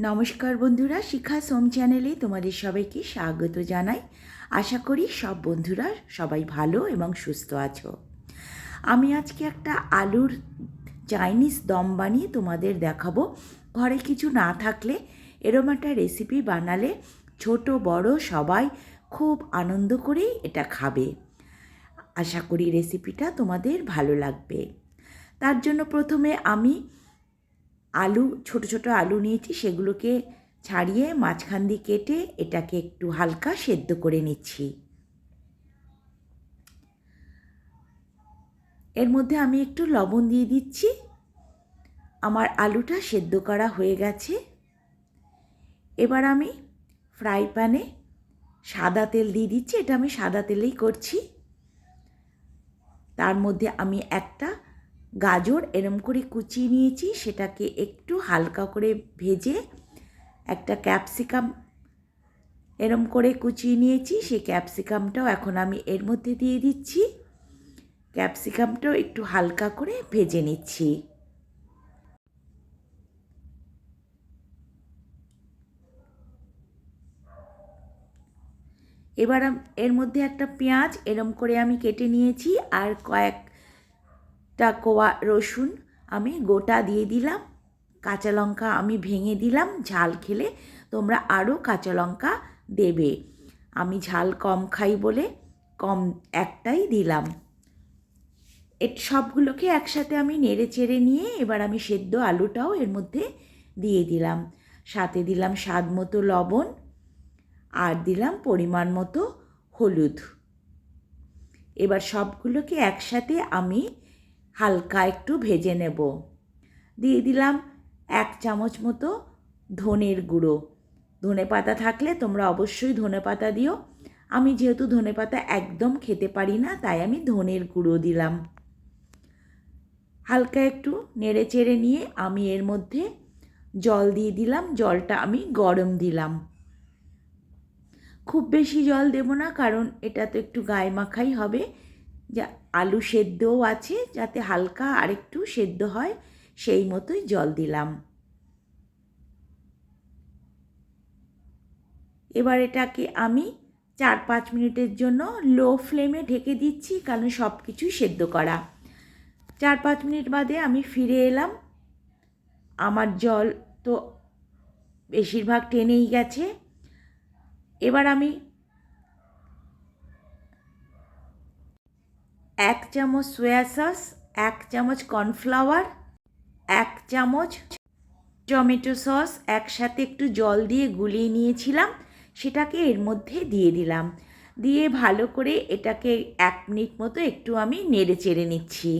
নমস্কার বন্ধুরা, শিখা সোম চ্যানেলে তোমাদের সবাইকে স্বাগত জানাই। আশা করি সব বন্ধুরা সবাই ভালো এবং সুস্থ আছো। আমি আজকে একটা আলুর চাইনিজ দম বানিয়ে তোমাদের দেখাবো। ঘরে কিছু না থাকলে এরম একটা রেসিপি বানালে ছোট, বড় সবাই খুব আনন্দ করে এটা খাবে। আশা করি রেসিপিটা তোমাদের ভালো লাগবে। তার জন্য প্রথমে আমি আলু, ছোট ছোট আলু নিয়েছি, সেগুলোকে ছাড়িয়ে মাঝখান দিয়ে কেটে এটাকে একটু হালকা সেদ্ধ করে নিচ্ছি। এর মধ্যে আমি একটু লবণ দিয়ে দিচ্ছি। আমার আলুটা সেদ্ধ করা হয়ে গেছে। এবার আমি ফ্রাই প্যানে সাদা তেল দিয়ে দিচ্ছি, এটা আমি সাদা তেলেই করছি। তার মধ্যে আমি একটা গাজর এরম করে কুচিয়ে নিয়েছি, সেটাকে একটু হালকা করে ভেজে একটা ক্যাপসিকাম এরম করে কুচিয়ে নিয়েছি, সেই ক্যাপসিকামটাও এখন আমি এর মধ্যে দিয়ে দিচ্ছি। ক্যাপসিকামটাও একটু হালকা করে ভেজে নিচ্ছি। এবার এর মধ্যে একটা পেঁয়াজ এরম করে আমি কেটে নিয়েছি, আর কয়েক টা কোয়া রসুন আমি গোটা দিয়ে দিলাম, কাঁচা লঙ্কা আমি ভেঙে দিলাম, ঝাল খেলে তোমরা আরও কাঁচা লঙ্কা দেবে। আমি ঝাল কম খাই বলে কম একটাই দিলাম। এ সবগুলোকে একসাথে আমি নেড়ে চেড়ে নিয়ে এবার আমি সেদ্ধ আলুটাও এর মধ্যে দিয়ে দিলাম। সাথে দিলাম স্বাদ মতো লবণ আর দিলাম পরিমাণ মতো হলুদ। এবার সবগুলোকে একসাথে আমি হালকা একটু ভেজে নেব। দিয়ে দিলাম এক চামচ মতো ধনের গুঁড়ো। ধনে পাতা থাকলে তোমরা অবশ্যই ধনে পাতা দিও। আমি যেহেতু ধনে পাতা একদম খেতে পারি না, তাই আমি ধনের গুঁড়ো দিলাম। হালকা একটু নেড়ে চেড়ে নিয়ে আমি এর মধ্যে জল দিয়ে দিলাম, জলটা আমি গরম দিলাম। খুব বেশি জল দেব না, কারণ এটা তো একটু গায়ে মাখাই হবে। যা আলু সেদ্ধও আছে, যাতে হালকা আরেকটু সেদ্ধ হয়, সেই মতোই জল দিলাম। এবার এটাকে আমি চার পাঁচ মিনিটের জন্য লো ফ্লেমে ঢেকে দিচ্ছি, কারণ সব কিছুই সেদ্ধ করা। চার পাঁচ মিনিট বাদে আমি ফিরে এলাম। আমার জল তো বেশিরভাগ টেনেই গেছে। এবার আমি এক চামচ সোয়া সস এক চামচ কর্নফ্লাওয়ার এক চামচ টমেটো সস একসাথে একটু জল দিয়ে গুলিয়ে নিয়েছিলাম, সেটাকে এর মধ্যে দিয়ে দিলাম। দিয়ে ভালো করে এটাকে এক মিনিট মতো একটু আমি নেড়ে চেড়ে নিচ্ছি।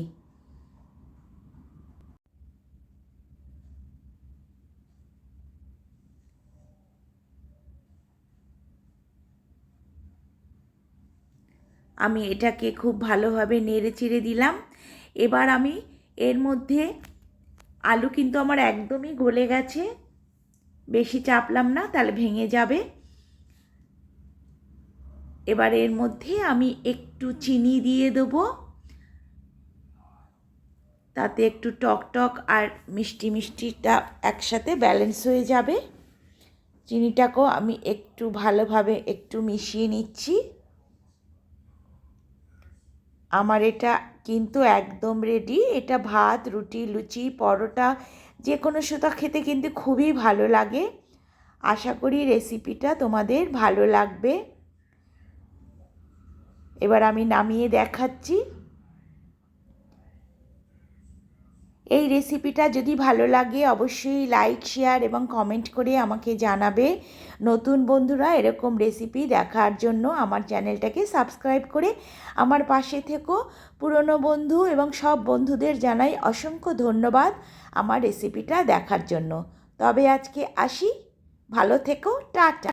আমি এটাকে খুব ভালোভাবে নেড়ে চেড়ে দিলাম। এবার আমি এর মধ্যে আলু কিন্তু আমার একদমই গলে গেছে। বেশি চাপলাম না, তাহলে ভেঙে যাবে। এবার এর মধ্যে আমি একটু চিনি দিয়ে দেবো। তাতে একটু টক টক আর মিষ্টি মিষ্টিটা একসাথে ব্যালেন্স হয়ে যাবে। চিনিটাকেও আমি একটু ভালোভাবে একটু মিশিয়ে নিচ্ছি। আমার এটা কিন্তু একদম রেডি এটা ভাত, রুটি, লুচি, পরোটা যে কোনো সুতা খেতে কিন্তু খুবই ভালো লাগে। আশা করি রেসিপিটা তোমাদের ভালো লাগবে। এবার আমি নামিয়ে দেখাচ্ছি। এই রেসিপিটা যদি ভালো লাগে, অবশ্যই লাইক শেয়ার এবং কমেন্ট করে আমাকে জানাবে। নতুন বন্ধুরা, এরকম রেসিপি দেখার জন্য আমার চ্যানেলটাকে সাবস্ক্রাইব করে আমার পাশে থেকো। পুরনো বন্ধু এবং সব বন্ধুদের জানাই অসংখ্য ধন্যবাদ আমার রেসিপিটা দেখার জন্য। তবে আজকে আসি। ভালো থেকো। টাটা।